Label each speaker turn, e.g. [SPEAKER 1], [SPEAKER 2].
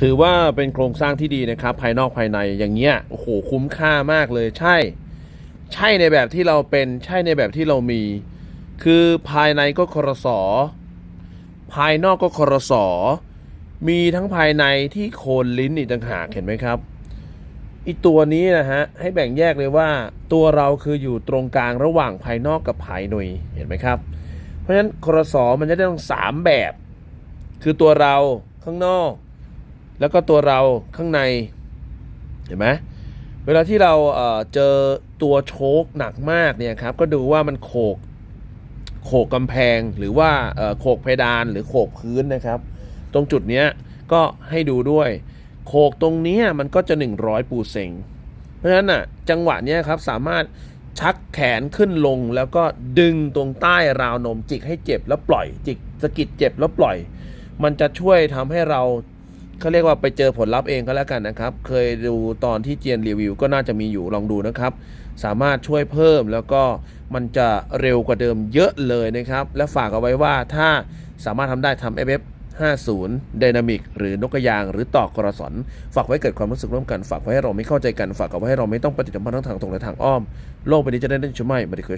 [SPEAKER 1] ถือว่าเป็นโครงสร้างที่ดีนะครับ ภายนอกภายในอย่างเงี้ยโอ้โหคุ้มค่ามากเลยใช่ ใช่ในแบบที่เราเป็นใช่ในแบบที่เรามี คือภายในก็ครสอภายนอกก็ครสอมีทั้งภายในที่โคนลิ้นอีกต่างหากเห็นไหมครับอีตัวนี้นะฮะให้แบ่งแยกเลยว่า ตัวเราคืออยู่ตรงกลางระหว่างภายนอกกับภายในเห็นไหมครับ เพราะฉะนั้นครสอมันจะได้ต้องสามแบบ คือตัวเราข้างนอก แล้วก็ตัวเราข้างในเห็นไหมเวลาที่เราเจอตัวโชคหนักมากเนี่ยครับก็ดูว่ามันโขกโขกกำแพงหรือว่าโขกเพดานหรือโขกพื้นนะครับ ตรงจุดเนี้ยก็ให้ดูด้วย โขกตรงนี้มันก็จะ 100 ปูเซงเพราะฉะนั้นน่ะจังหวะเนี้ยครับสามารถชักแขนขึ้นลงแล้วก็ดึงตรงใต้ราวนมจิกให้เจ็บแล้วปล่อยจิกสะกิดเจ็บแล้วปล่อย มันจะช่วยทำให้เรา เขาเรียกว่าไปเจอผลลัพธ์เองก็แล้วกันนะครับ เคยดูตอนที่เจียนรีวิวก็น่าจะมีอยู่ลองดูนะครับ สามารถช่วยเพิ่มแล้วก็มันจะเร็วกว่าเดิมเยอะเลยนะครับ และฝากเอาไว้ว่าถ้าสามารถทำได้ทำ FF 50 Dynamic หรือนกกระยาง หรือตอกกระสอนฝากไว้เกิดความรู้สึกร่วมกัน ฝากไว้ให้เราไม่เข้าใจกัน ฝากเอาไว้ให้เราไม่ต้องปฏิสัมพันธ์ทั้งทางตรงและทางอ้อม โลกใบนี้จะได้เล่นชุดไม่ไม่ได้เคย